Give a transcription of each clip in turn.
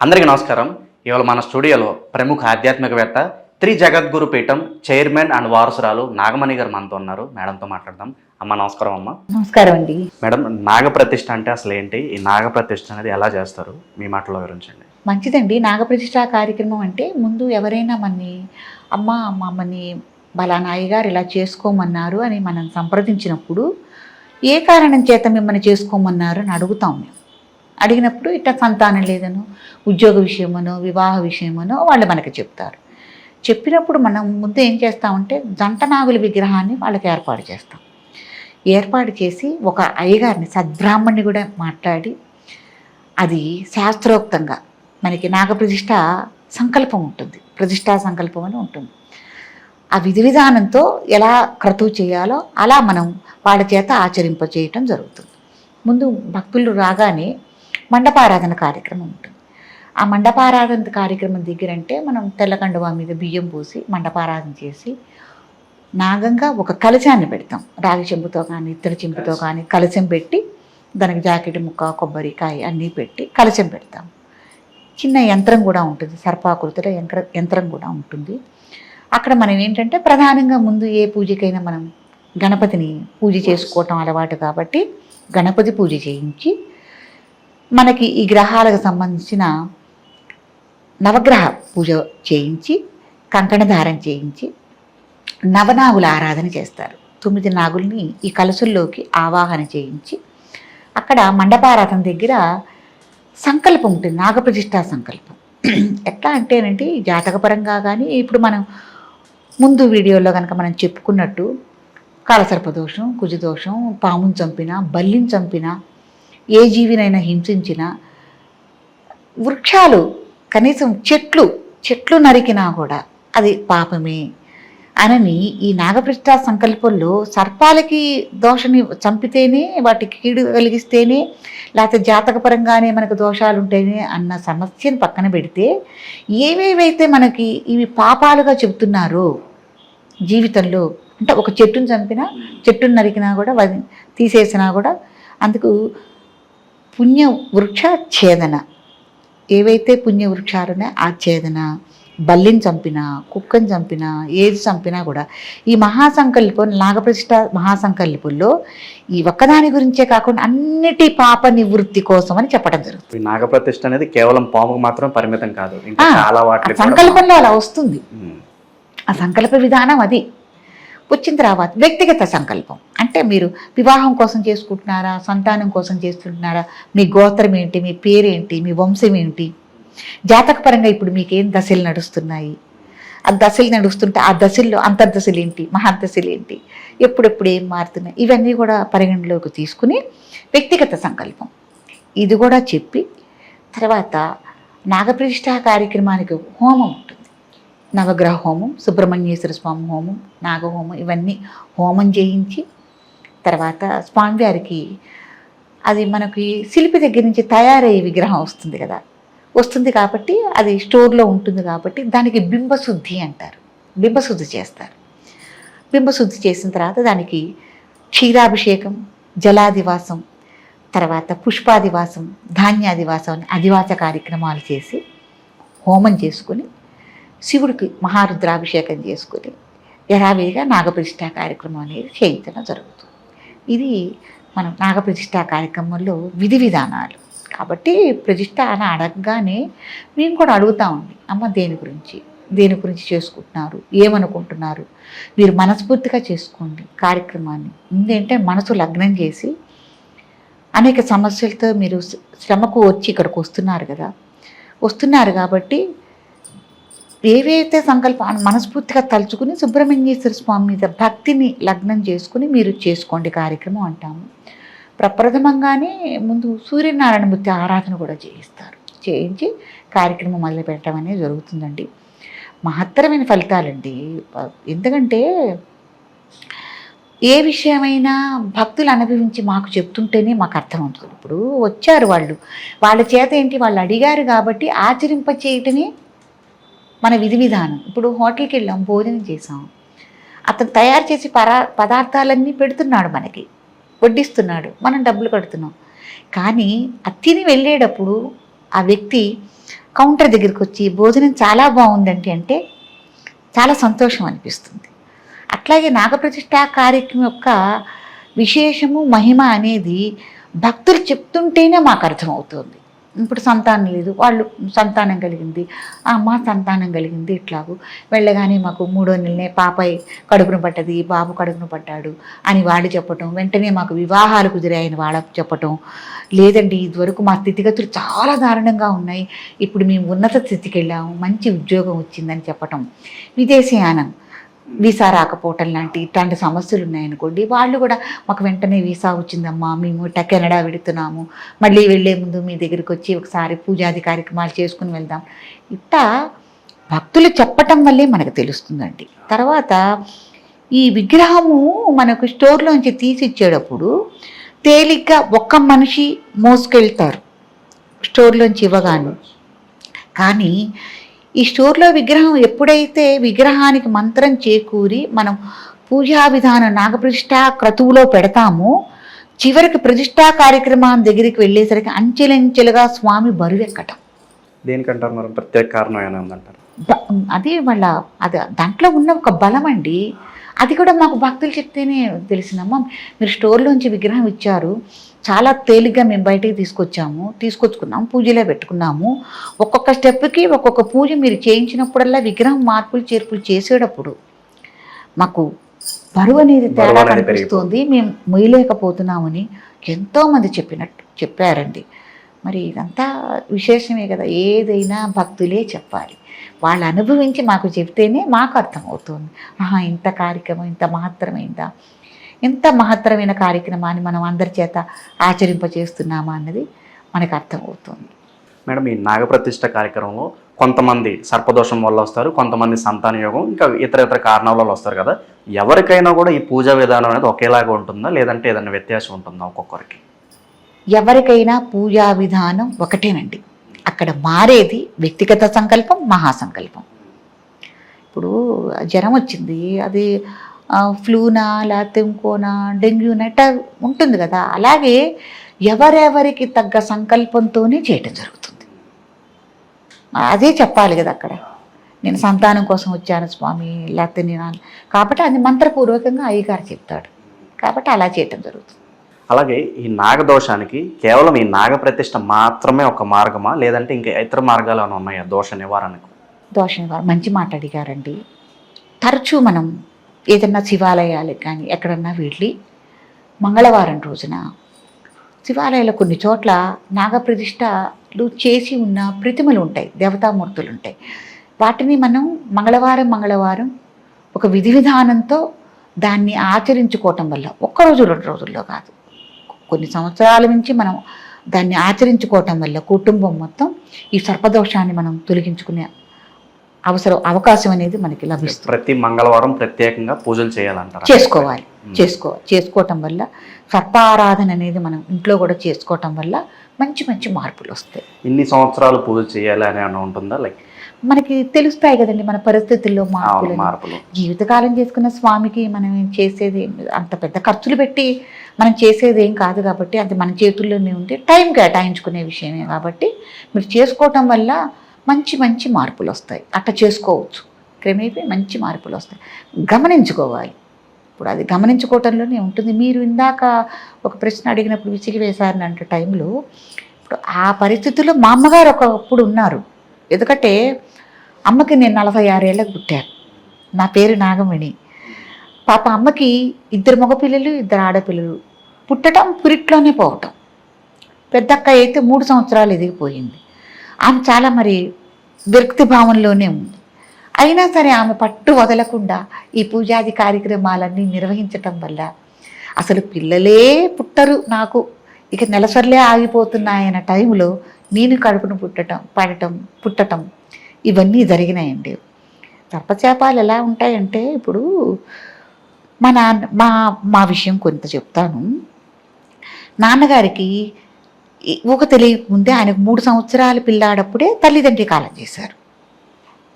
అందరికీ నమస్కారం. ఇవాళ మన స్టూడియోలో ప్రముఖ ఆధ్యాత్మికవేత్త త్రి జగద్గురు పీఠం చైర్మన్ అండ్ వారసురాలు నాగమణి గారు మనతో ఉన్నారు. మేడంతో మాట్లాడదాం. అమ్మ నమస్కారం అమ్మ. నమస్కారం అండి. మేడం నాగప్రతిష్ఠ అంటే అసలు ఏంటి? ఈ నాగప్రతిష్ఠ అనేది ఎలా చేస్తారు? మీ మాటలో వివరించండి. మంచిదండి. నాగప్రతిష్ఠ కార్యక్రమం అంటే ముందు ఎవరైనా మనని అమ్మ మమ్మల్ని బలానాయి గారు ఇలా చేసుకోమన్నారు అని మనం సంప్రదించినప్పుడు ఏ కారణం చేత మిమ్మల్ని చేసుకోమన్నారు అని అడుగుతాం మేము. అడిగినప్పుడు ఇట్లా సంతానం లేదనో ఉద్యోగ విషయమనో వివాహ విషయమనో వాళ్ళు మనకి చెప్తారు. చెప్పినప్పుడు మనం ముందు ఏం చేస్తామంటే జంట నాగుల విగ్రహాన్ని వాళ్ళకి ఏర్పాటు చేస్తాం. ఏర్పాటు చేసి ఒక అయ్యగారిని సద్బ్రాహ్మణ్ణి కూడా మాట్లాడి అది శాస్త్రోక్తంగా మనకి నాగప్రతిష్ట సంకల్పం ఉంటుంది. ప్రతిష్టా సంకల్పం అని ఉంటుంది. ఆ విధి విధానంతో ఎలా క్రతువు చేయాలో అలా మనం వాళ్ళ చేత ఆచరింప చేయటం జరుగుతుంది. ముందు భక్తులు రాగానే మండపారాధన కార్యక్రమం ఉంటుంది. ఆ మండపారాధన కార్యక్రమం దగ్గరంటే మనం తెల్లకండువా మీద బియ్యం పోసి మండపారాధన చేసి నాగంగా ఒక కలశాన్ని పెడతాం. రాగి చెంబుతో కానీ ఇత్తడి చెంబుతో కానీ కలశం పెట్టి దానికి జాకెట్ ముక్క కొబ్బరికాయ అన్నీ పెట్టి కలశం పెడతాం. చిన్న యంత్రం కూడా ఉంటుంది. సర్పాకృతిలో యంత్ర యంత్రం కూడా ఉంటుంది. అక్కడ మనం ఏంటంటే ప్రధానంగా ముందు ఏ పూజకైనా మనం గణపతిని పూజ చేసుకోవటం అలవాటు కాబట్టి గణపతి పూజ చేయించి మనకి ఈ గ్రహాలకు సంబంధించిన నవగ్రహ పూజ చేయించి కంకణధారం చేయించి నవనాగుల ఆరాధన చేస్తారు. తొమ్మిది నాగుల్ని ఈ కలసుల్లోకి ఆవాహన చేయించి అక్కడ మండపారాధన దగ్గర సంకల్పం ఉంటుంది నాగప్రతిష్టా సంకల్పం. ఎట్లా అంటేనంటే జాతకపరంగా కానీ ఇప్పుడు మనం ముందు వీడియోలో కనుక మనం చెప్పుకున్నట్టు కాలసర్పదోషం కుజదోషం పాముని చంపిన బల్లిని చంపినా ఏ జీవినైనా హింసించినా వృక్షాలు కనీసం చెట్లు చెట్లు నరికినా కూడా అది పాపమే అనని ఈ నాగప్రష్ట సంకల్పంలో సర్పాలకి దోషని చంపితేనే వాటికి కీడు కలిగిస్తేనే లేకపోతే జాతకపరంగానే మనకు దోషాలు ఉంటేనే అన్న సమస్యను పక్కన పెడితే ఏవేవైతే మనకి ఇవి పాపాలుగా చెబుతున్నారో జీవితంలో అంటే ఒక చెట్టును చంపినా చెట్టును నరికినా కూడా తీసేసినా కూడా అందుకు పుణ్య వృక్ష ఛేదన ఏవైతే పుణ్య ఆ ఛేదన బల్లిని చంపినా కుక్కని చంపినా ఏది చంపినా కూడా ఈ మహాసంకల్పం నాగప్రతిష్ఠ మహాసంకల్పంలో ఈ ఒక్కదాని గురించే కాకుండా అన్నిటి పాప నివృత్తి కోసం అని చెప్పడం జరుగుతుంది. ఈ నాగప్రతిష్ఠ అనేది కేవలం పాముకు మాత్రం పరిమితం కాదు. సంకల్పంలో అలా వస్తుంది. ఆ సంకల్ప విధానం అది. వచ్చిన తర్వాత వ్యక్తిగత సంకల్పం. అంటే మీరు వివాహం కోసం చేసుకుంటున్నారా? సంతానం కోసం చేస్తుంటున్నారా? మీ గోత్రం ఏంటి? మీ పేరేంటి? మీ వంశం ఏంటి? జాతకపరంగా ఇప్పుడు మీకు ఏం దశలు నడుస్తున్నాయి? ఆ దశలు నడుస్తుంటే ఆ దశల్లో అంతర్దశలు ఏంటి? మహాదశలు ఏంటి? ఎప్పుడెప్పుడు ఏం మారుతున్నాయి? ఇవన్నీ కూడా పరిగణలోకి తీసుకుని వ్యక్తిగత సంకల్పం. ఇది కూడా చెప్పి తర్వాత నాగప్రతిష్ఠా కార్యక్రమానికి హోమం ఉంటుంది. నవగ్రహ హోమం సుబ్రహ్మణ్యేశ్వర స్వామి హోమం నాగహోమం ఇవన్నీ హోమం చేయించి తర్వాత స్వామివారికి అది మనకి శిల్పి దగ్గర నుంచి తయారయ్యే విగ్రహం వస్తుంది కదా. వస్తుంది కాబట్టి అది స్టోర్లో ఉంటుంది కాబట్టి దానికి బింబశుద్ధి అంటారు. బింబశుద్ధి చేస్తారు. బింబశుద్ధి చేసిన తర్వాత దానికి క్షీరాభిషేకం జలాదివాసం తర్వాత పుష్పాదివాసం ధాన్యాదివాసం అని అధివాస కార్యక్రమాలు చేసి హోమం చేసుకుని శివుడికి మహారుద్రాభిషేకం చేసుకుని యథావిధిగా నాగప్రతిష్ఠా కార్యక్రమం అనేది చేయించడం జరుగుతుంది. ఇది మనం నాగప్రతిష్ట కార్యక్రమంలో విధి విధానాలు. కాబట్టి ప్రతిష్ట అని అడగగానే మేము కూడా అడుగుతామండి అమ్మ దేని గురించి దేని గురించి చేసుకుంటున్నారు ఏమనుకుంటున్నారు మీరు మనస్ఫూర్తిగా చేసుకోండి కార్యక్రమాన్ని. ఏంటంటే మనసు లగ్నం చేసి అనేక సమస్యలతో మీరు శ్రమకు వచ్చి ఇక్కడికి వస్తున్నారు కదా. వస్తున్నారు కాబట్టి ఏవైతే సంకల్పం మనస్ఫూర్తిగా తలుచుకుని సుబ్రహ్మణ్యేశ్వర స్వామి మీద భక్తిని లగ్నం చేసుకుని మీరు చేసుకోండి కార్యక్రమం అంటాము. ప్రప్రథమంగానే ముందు సూర్యనారాయణమూర్తి ఆరాధన కూడా చేయిస్తారు. చేయించి కార్యక్రమం మొదలు పెట్టడం అనేది జరుగుతుందండి. మహత్తరమైన ఫలితాలండి. ఎందుకంటే ఏ విషయమైనా భక్తులు అనుభవించి మాకు చెప్తుంటేనే మాకు అర్థమవుతుంది. ఇప్పుడు వచ్చారు వాళ్ళు. వాళ్ళ చేత ఏంటి? వాళ్ళు అడిగారు కాబట్టి ఆచరింప చేయటమే మన విధి విధానం. ఇప్పుడు హోటల్కి వెళ్ళాం భోజనం చేసాం అతను తయారు చేసి పరా పదార్థాలన్నీ పెడుతున్నాడు మనకి. వడ్డిస్తున్నాడు. మనం డబ్బులు కడుతున్నాం. కానీ అతిని వెళ్ళేటప్పుడు ఆ వ్యక్తి కౌంటర్ దగ్గరికి వచ్చి భోజనం చాలా బాగుందండి అంటే చాలా సంతోషం అనిపిస్తుంది. అట్లాగే నాగప్రతిష్ట కార్యక్రమం యొక్క విశేషము మహిమ అనేది భక్తులు చెప్తుంటేనే మాకు అర్థమవుతుంది. ఇప్పుడు సంతానం లేదు. వాళ్ళు సంతానం కలిగింది. ఆ, మా సంతానం కలిగింది ఇట్లాగు. వెళ్ళగానే మాకు మూడో నెలనే పాప కడుపును పట్టది బాబు కడుపును పట్టాడు అని వాళ్ళు చెప్పటం వెంటనే మాకు వివాహాలు కుదిరాయని వాళ్ళకు చెప్పటం. లేదండి ఇదివరకు మా స్థితిగతులు చాలా దారుణంగా ఉన్నాయి. ఇప్పుడు మేము ఉన్నత స్థితికి వెళ్ళాము మంచి ఉద్యోగం వచ్చిందని చెప్పటం. విదేశీయానం వీసా రాకపోవటం లాంటి ఇట్లాంటి సమస్యలు ఉన్నాయనుకోండి వాళ్ళు కూడా మాకు వెంటనే వీసా వచ్చిందమ్మా మేము ఇట్లా కెనడా వెళుతున్నాము మళ్ళీ వెళ్ళే ముందు మీ దగ్గరికి వచ్చి ఒకసారి పూజాది కార్యక్రమాలు చేసుకుని వెళ్దాం. ఇట్లా భక్తులు చెప్పటం వల్లే మనకు తెలుస్తుందండి. తర్వాత ఈ విగ్రహము మనకు స్టోర్లోంచి తీసి ఇచ్చేటప్పుడు తేలిగ్గా ఒక్క మనిషి మోసుకెళ్తారు స్టోర్లోంచి ఇవ్వగాను. కానీ ఈ స్టోర్లో విగ్రహం ఎప్పుడైతే విగ్రహానికి మంత్రం చేకూరి మనం పూజా విధానం నాగప్రతిష్ఠ క్రతువులో పెడతామో చివరికి ప్రతిష్ఠా కార్యక్రమం దగ్గరికి వెళ్ళేసరికి అంచెలంచెలుగా స్వామి బరువెక్కటం. దేనికంటారు మరి? ప్రత్యేక కారణం ఏమైనా ఉందంటారు? బ- అది వాళ్ళ అది దాంట్లో ఉన్న ఒక బలం అండి అది కూడా మాకు భక్తులు చెప్తేనే తెలిసిందమ్మా మీరు స్టోర్లోంచి విగ్రహం ఇచ్చారు. చాలా తేలిగ్గా మేము బయటికి తీసుకొచ్చాము. తీసుకొచ్చుకున్నాము పూజలో పెట్టుకున్నాము. ఒక్కొక్క స్టెప్కి ఒక్కొక్క పూజ మీరు చేయించినప్పుడల్లా విగ్రహం మార్పులు చేర్పులు చేసేటప్పుడు మాకు బరువు అనేది తేడా కనిపిస్తుంది. మేము మొయ్యలేకపోతున్నామని ఎంతోమంది చెప్పినట్టు చెప్పారండి. మరి ఇదంతా విశేషమే కదా ఏదైనా భక్తులే చెప్పాలి. వాళ్ళు అనుభవించి మాకు చెప్తేనే మాకు అర్థమవుతుంది. ఆహా ఇంత కార్యక్రమం ఇంత మహత్తరమైందా? ఇంత మహత్తరమైన కార్యక్రమాన్ని మనం అందరి చేత ఆచరింపచేస్తున్నామా అన్నది మనకు అర్థమవుతుంది. మేడం ఈ నాగప్రతిష్ట కార్యక్రమంలో కొంతమంది సర్పదోషం వల్ల వస్తారు కొంతమంది సంతాన యోగం ఇంకా ఇతర ఇతర కారణాల వల్ల వస్తారు కదా. ఎవరికైనా కూడా ఈ పూజా విధానం అనేది ఒకేలాగా ఉంటుందా? లేదంటే ఏదైనా వ్యత్యాసం ఉంటుందా ఒక్కొక్కరికి? ఎవరికైనా పూజా విధానం ఒకటేనండి. అక్కడ మారేది వ్యక్తిగత సంకల్పం మహాసంకల్పం. ఇప్పుడు జ్వరం వచ్చింది అది ఫ్లూనా లేకపోతే ఇంకోనా డెంగ్యూనా ఇట్లా ఉంటుంది కదా. అలాగే ఎవరెవరికి తగ్గ సంకల్పంతోనే చేయటం జరుగుతుంది. అదే చెప్పాలి కదా అక్కడ. నేను సంతానం కోసం వచ్చాను స్వామి లేకపోతే నేను కాబట్టి అది మంత్రపూర్వకంగా అయ్యగారు చెప్తాడు. కాబట్టి అలా చేయటం జరుగుతుంది. అలాగే ఈ నాగదోషానికి కేవలం ఈ నాగప్రతిష్ఠ మాత్రమే ఒక మార్గమా? లేదంటే ఇంకా ఇతర మార్గాలు అని ఉన్నాయా? దోష నివారణకు? దోష నివారణ. మంచి మాట అడిగారండి. తరచూ మనం ఏదన్నా శివాలయాలకు కానీ ఎక్కడన్నా వెళ్ళి మంగళవారం రోజున శివాలయాల కొన్ని చోట్ల నాగప్రతిష్టలు చేసి ఉన్న ప్రతిమలు ఉంటాయి దేవతామూర్తులు ఉంటాయి. వాటిని మనం మంగళవారం మంగళవారం ఒక విధి విధానంతో దాన్ని ఆచరించుకోవటం వల్ల ఒక్కరోజు రెండు రోజుల్లో కాదు. కొన్ని సంవత్సరాల నుంచి మనం దాన్ని ఆచరించుకోవటం వల్ల కుటుంబం మొత్తం ఈ సర్పదోషాన్ని మనం తొలగించుకునే అవసరం అవకాశం అనేది మనకి లభిస్తుంది. ప్రతి మంగళవారం ప్రత్యేకంగా పూజలు చేయాలంటారా? చేసుకోవాలి. చేసుకోవాలి చేసుకోవటం వల్ల సర్పారాధన అనేది మనం ఇంట్లో కూడా చేసుకోవటం వల్ల మంచి మంచి మార్పులు వస్తాయి. ఇన్ని సంవత్సరాలు పూజలు చేయాలి అని ఉంటుందా? లైక్ మనకి తెలుస్తాయి కదండి మన పరిస్థితుల్లో మార్పులు. జీవితకాలం చేసుకున్న స్వామికి మనం చేసేది. అంత పెద్ద ఖర్చులు పెట్టి మనం చేసేది ఏం కాదు కాబట్టి అది మన చేతుల్లోనే ఉంటే టైం కేటాయించుకునే విషయమే కాబట్టి మీరు చేసుకోవటం వల్ల మంచి మంచి మార్పులు వస్తాయి. అట్ట చేసుకోవచ్చు. క్రమేపీ మంచి మార్పులు వస్తాయి. గమనించుకోవాలి. ఇప్పుడు అది గమనించుకోవటంలోనే ఉంటుంది. మీరు ఇందాక ఒక ప్రశ్న అడిగినప్పుడు విసిగి వేశారని అంటే టైంలో ఇప్పుడు ఆ పరిస్థితుల్లో మా అమ్మగారు ఒకప్పుడు ఉన్నారు. ఎందుకంటే అమ్మకి నేను నలభై ఆరేళ్ళకి పుట్టాను. నా పేరు నాగమణి. పాప అమ్మకి ఇద్దరు మగపిల్లలు ఇద్దరు ఆడపిల్లలు. పుట్టడం పురిట్లోనే పోవటం. పెద్దక్క అయితే మూడు సంవత్సరాలు ఎదిగిపోయింది. ఆమె చాలా మరి విరక్తి భావంలోనే ఉంది. అయినా సరే ఆమె పట్టు వదలకుండా ఈ పూజాది కార్యక్రమాలన్నీ నిర్వహించటం వల్ల అసలు పిల్లలే పుట్టరు నాకు. ఇక నెలసరిలే ఆగిపోతున్నాయన్న టైంలో నేను కడుపును పుట్టటం పడటం పుట్టటం ఇవన్నీ జరిగినాయండి. సర్పచేపాలు ఎలా ఉంటాయంటే ఇప్పుడు మా నాన్న మా మా విషయం కొంత చెప్తాను. నాన్నగారికి ఊక తెలియకముందే ఆయనకు మూడు సంవత్సరాల పిల్లాడప్పుడే తల్లిదండ్రి కాలం చేశారు.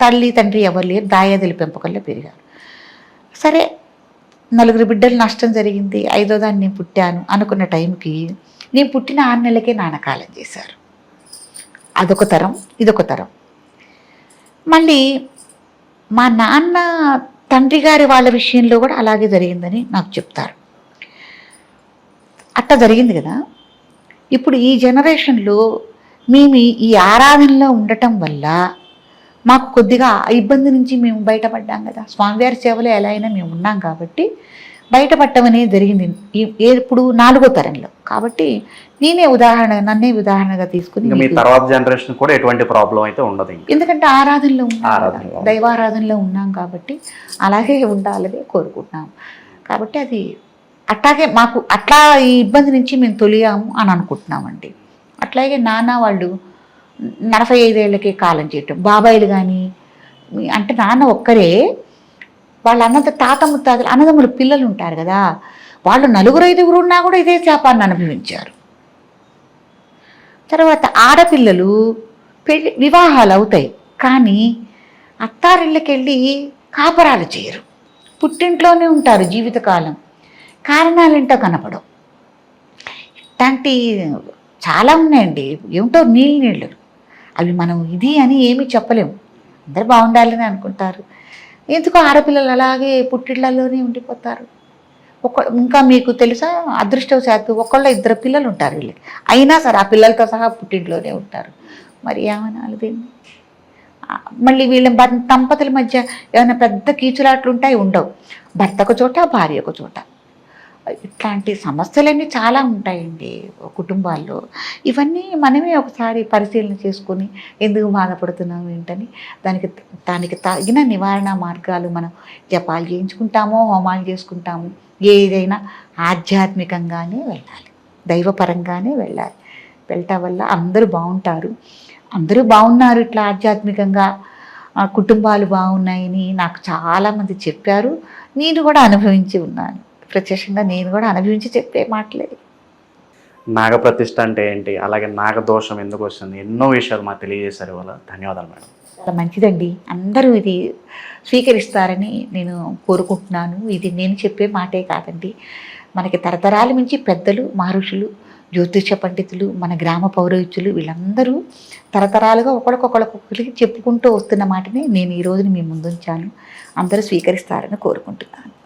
తల్లి తండ్రి ఎవరు లేరు దాయాదుల పెంపకంలో పెరిగారు. సరే నలుగురు బిడ్డలు నష్టం జరిగింది ఐదో దాన్ని నేను పుట్టాను అనుకున్న టైంకి నేను పుట్టిన ఆరు నెలలకే నాన్న కాలం చేశారు. అదొక తరం ఇదొక తరం. మళ్ళీ మా నాన్న తండ్రి గారి వాళ్ళ విషయంలో కూడా అలాగే జరిగిందని నాకు చెప్తారు. అట్ట జరిగింది కదా. ఇప్పుడు ఈ జనరేషన్లో మేము ఈ- ఆరాధనలో ఉండటం వల్ల మాకు కొద్దిగా ఇబ్బంది నుంచి మేము బయటపడ్డాం కదా. స్వామివారి సేవలో ఎలా అయినా మేము ఉన్నాం కాబట్టి బయటపడటం అనేది జరిగింది. ఇప్పుడు నాలుగో తరంలో. కాబట్టి నేనే ఉదాహరణ నన్నే ఉదాహరణగా తీసుకుని మీ తర్వాత జనరేషన్ కూడా ఎటువంటి ప్రాబ్లం అయితే ఉండదు ఎందుకంటే ఆరాధనలో ఉన్నాం. దైవారాధనలో ఉన్నాం కాబట్టి అలాగే ఉండాలని కోరుకుంటున్నాం. కాబట్టి అది అట్లాగే మాకు అట్లా ఈ ఇబ్బంది నుంచి మేము తొలియాము అని అనుకుంటున్నామండి. అట్లాగే నాన్న వాళ్ళు నలభై ఐదేళ్ళకే కాలం చేయటం బాబాయిలు కానీ అంటే నాన్న ఒక్కరే వాళ్ళ అన్నత తాత ముత్తాతలు అన్నదమ్ముల పిల్లలు ఉంటారు కదా వాళ్ళు నలుగురు ఐదుగురు ఉన్నా కూడా ఇదే శాపాన్ని అనుభవించారు. తర్వాత ఆడపిల్లలు పెళ్ళి వివాహాలు అవుతాయి కానీ అత్తారిళ్ళకెళ్ళి కాపరాలు చేయరు. పుట్టింట్లోనే ఉంటారు జీవితకాలం. కారణాలేంటో కనపడవు. ఇట్లాంటి చాలా ఉన్నాయండి. ఏమిటో నీళ్ళు నీళ్ళు. అవి మనం ఇది అని ఏమీ చెప్పలేము. అందరు బాగుండాలని అనుకుంటారు. ఎందుకో ఆడపిల్లలు అలాగే పుట్టిళ్ళలోనే ఉండిపోతారు. ఒక ఇంకా మీకు తెలుసా? అదృష్టవశాత్తు ఒకళ్ళ ఇద్దరు పిల్లలు ఉంటారు వీళ్ళకి. అయినా సరే ఆ పిల్లలతో సహా పుట్టింట్లోనే ఉంటారు. మరి ఏమనాలి దీన్ని మళ్ళీ వీళ్ళ దంపతుల మధ్య ఏమైనా పెద్ద కీచులాట్లు ఉంటాయి ఉండవు. భర్త ఒక చోట భార్య ఒక చోట. ఇట్లాంటి సమస్యలన్నీ చాలా ఉంటాయండి కుటుంబాల్లో. ఇవన్నీ మనమే ఒకసారి పరిశీలన చేసుకొని ఎందుకు బాధపడుతున్నాం ఏంటని దానికి దానికి తగిన నివారణ మార్గాలు మనం జపాలు చేయించుకుంటామో హోమాలు చేసుకుంటాము ఏదైనా ఆధ్యాత్మికంగానే వెళ్ళాలి. దైవపరంగానే వెళ్ళాలి. వెళ్ళటం వల్ల అందరూ బాగుంటారు. అందరూ బాగున్నారు ఇట్లా ఆధ్యాత్మికంగా. కుటుంబాలు బాగున్నాయని నాకు చాలామంది చెప్పారు. నేను కూడా అనుభవించి ఉన్నాను. ప్రత్యక్షంగా నేను కూడా అనుభవించి చెప్పే మాటలే. నాగప్రతిష్ఠ అంటే ఏంటి? అలాగే నాగదోషం ఎందుకు వస్తుంది? ఎన్నో విషయాలు మాకు తెలియజేశారు ఇవాళ. ధన్యవాదాలు మేడం. చాలా మంచిదండి. అందరూ ఇది స్వీకరిస్తారని నేను కోరుకుంటున్నాను. ఇది నేను చెప్పే మాటే కాదండి. మనకి తరతరాల నుంచి పెద్దలు మహర్షులు జ్యోతిష పండితులు మన గ్రామ పౌరోహిత్యులు వీళ్ళందరూ తరతరాలుగా ఒకరికొకరికి చెప్పుకుంటూ వస్తున్న మాటని నేను ఈ రోజుని మీ ముందుంచాను. అందరూ స్వీకరిస్తారని కోరుకుంటున్నాను.